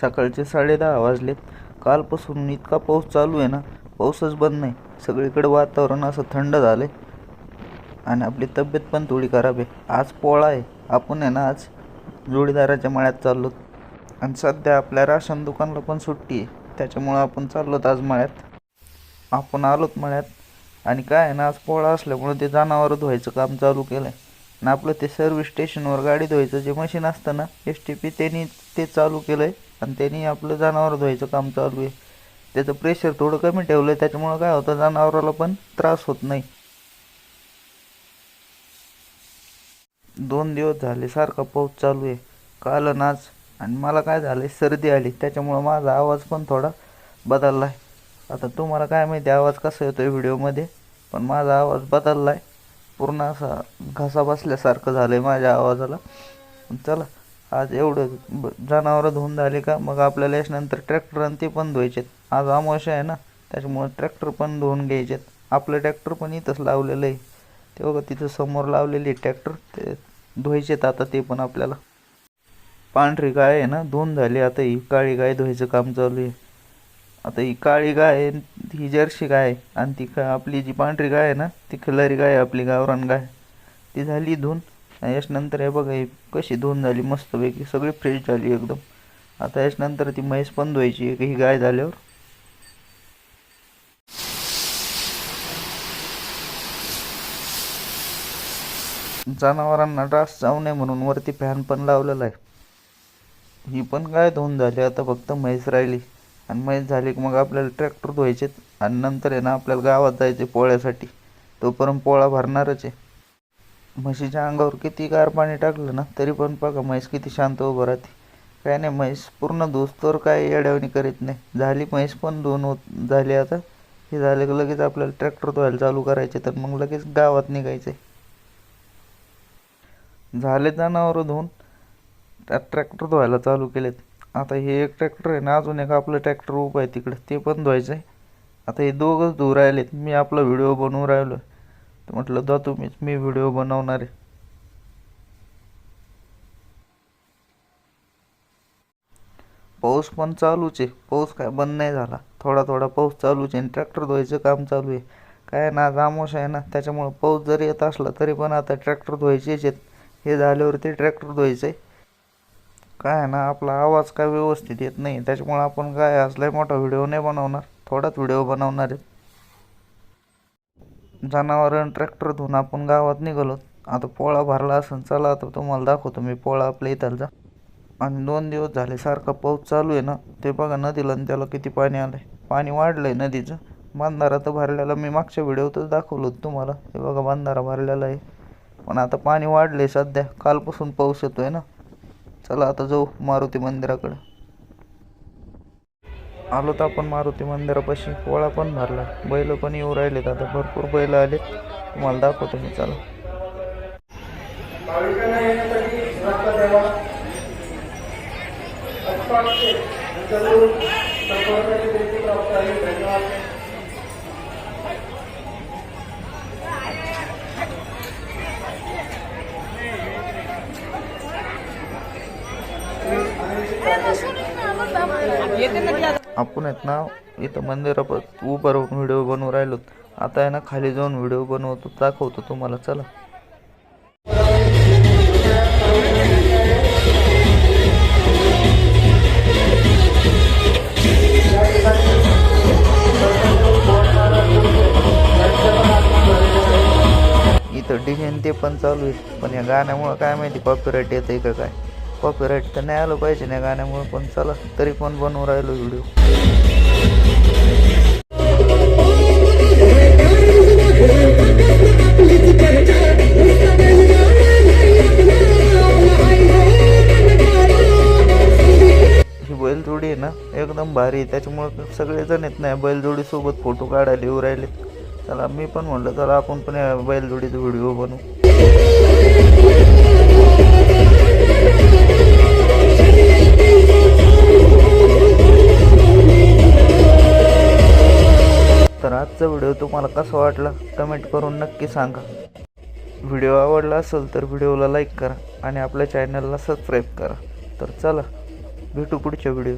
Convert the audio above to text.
सकाळचे साडेदहा वाजलेत कालपासून इतका पाऊस चालू आहे ना पाऊसच बंद नाही. सगळीकडे वातावरण असं थंड झालं आहे आणि आपली तब्येत पण थोडी खराब आहे. आज पोळा आहे. आपण आहे ना आज जोडीदाराच्या मळ्यात चाललो आणि सध्या आपल्या राशन दुकानाला पण सुट्टी आहे. त्याच्यामुळं आपण चाललोत आज मळ्यात. आपण आलोत मळ्यात. आणि काय आहे ना आज पोळा असल्यामुळं ते जनावर धुवायचं काम चालू केलं आहे आणि आपलं ते सर्व्हिस स्टेशनवर गाडी धुवायचं जे मशीन असतं ना एस टी पी त्यांनी ते चालू केलं आहे आणि त्यांनी आपलं जनावर धुवायचं काम चालू आहे. त्याचं प्रेशर थोडं कमी ठेवलं आहे त्याच्यामुळं काय होतं जनावराला पण त्रास होत नाही. दोन दिवस झाले सारखा पाऊस चालू आहे. काल नाच आज. आणि मला काय झालं सर्दी आली. त्याच्यामुळं माझा आवाज पण थोडा बदलला आहे आता तुम्हाला काय माहिती आवाज कसा येतो आहे व्हिडिओमध्ये? पण माझा आवाज बदलला आहे पूर्ण असा घसा बसल्यासारखं झालं आहे माझ्या आवाजाला. पण चला आज एवढं ब जनावरं धुवून झाले का मग आपल्याला याच्यानंतर ट्रॅक्टर आणि ते पण धुवायचे आज अमावस्या आहे ना त्याच्यामुळं ट्रॅक्टर पण धुवून घ्यायचे आपलं ट्रॅक्टर पण इथंच लावलेलं आहे. ते बघा तिथं समोर लावलेली ट्रॅक्टर ते धुवायचेत आता ते पण आपल्याला. पांढरी गाय आहे ना धुवून झाली. आता ही काळी गाय धुवायचं काम चालू आहे. आता ही काळी गाय ही जर्सी गाय आहे. आणि ती आपली जी पांढरी गाय आहे ना ती खिलारी गाय आपली गावरान गाय. ती झाली धुवून. याच्यानंतर हे बघा हे कशी धुवून झाली मस्तपैकी सगळी फ्रेश झाली एकदम. आता याच्यानंतर ती म्हैस पण धुवायची आहे ही गाय झाल्यावर. जनावरांना डास जाऊ नये म्हणून वरती फॅन पण लावलेला आहे. ही पण काय धुवून झाली आता फक्त म्हैस राहिली. आणि म्हैस झाली की मग आपल्याला ट्रॅक्टर धुवायचे आणि नंतर आहे ना आपल्याला गावात जायचे पोळ्यासाठी. तोपर्यंत पोळा भरणारच आहे. म्हशीच्या अंगावर किती गार पाणी टाकलं ना तरी पण बघा म्हैस किती शांत उभं राहते. काय नाही म्हैस पूर्ण दोस्तवर काय येड्यावणी करीत नाही. झाली म्हैस पण दोन होत झाली आता. हे झाले की लगेच आपल्याला ट्रॅक्टर धुवायला चालू करायचे तर मग लगेच गावात निघायचे. झाले जनावरं धुवून त्या ट्रॅक्टर धुवायला चालू केलेत. आता हे एक ट्रॅक्टर आहे ना अजून एक आपलं ट्रॅक्टर उभं आहे तिकडे ते पण धुवायचं आहे आता हे दोघंच धुवू राहिलेत. मी आपला व्हिडिओ बनवून राहिलो आहे तर म्हटलं जा तुम्हीच मी व्हिडिओ बनवणार आहे. पाऊस पण चालूच आहे. पाऊस काय बंद नाही झाला. थोडा थोडा पाऊस चालूच आहे आणि ट्रॅक्टर धुवायचं काम चालू आहे. काय ना जामोश आहे ना. त्याच्यामुळं पाऊस जरी येत असला तरी पण आता ट्रॅक्टर धुवायचेच आहेत. हे झाल्यावरती ट्रॅक्टर धुवायचं आहे काय आहे ना आपला आवाज काय व्यवस्थित येत नाही. त्याच्यामुळं आपण काय असलाही मोठा व्हिडिओ नाही बनवणार. थोडाच व्हिडिओ बनवणार आहे. जनावरं ट्रॅक्टर धुवून आपण गावात निघालो. आता पोळा भरला असेल चला आता तुम्हाला दाखवतो. मी पोळा आपल्या इथलचा आणि दोन दिवस झाले सारखा पाऊस चालू आहे ना ते बघा नदीला आणि त्याला किती पाणी आलं आहे पाणी वाढलं आहे नदीचं. बांधारा तर भरलेला मी मागच्या व्हिडिओतच दाखवलं होतं तुम्हाला. हे बघा बांधारा भरलेला आहे. पण आता पाणी वाढलं आहे सध्या. कालपासून पाऊस येतो आहे ना. चला आता जाऊ मारुती मंदिराकडे. आलो तर आपण मारुती मंदिरापाशी पोळा पण भरला. बैल पण येऊ राहिलेत आता. भरपूर बैल आले तुम्हाला दाखवतो मी. चला. आपण आहेत ना इथं मंदिरात उभं राहून व्हिडिओ बनवू राहिलो आता आहे ना खाली जाऊन व्हिडिओ बनवतो दाखवतो तुम्हाला. चला. इथं डिझाईन ते पण चालू आहे पण या गाण्यामुळं काय माहिती कॉपीराईट येतं का काय? कॉपीराईट तर नाही आलं पाहिजे ना गाण्यामुळे पण चला तरी पण बनवू राहिलो व्हिडिओ ही बैलजोडी आहे ना एकदम भारी आहे. त्याच्यामुळं सगळेजण येत नाही. बैलजोडीसोबत फोटो काढायला येऊ राहिले चला मी पण म्हणलं चला आपण पण या बैलजोडीचा व्हिडिओ बनवू. तर आजचा व्हिडिओ तुम्हाला कसा वाटला कमेंट करून नक्की सांगा. व्हिडिओ आवडला असेल तर व्हिडिओला लाईक करा आणि आपल्या चॅनलला सबस्क्राईब करा. तर चला भेटू पुढच्या व्हिडिओ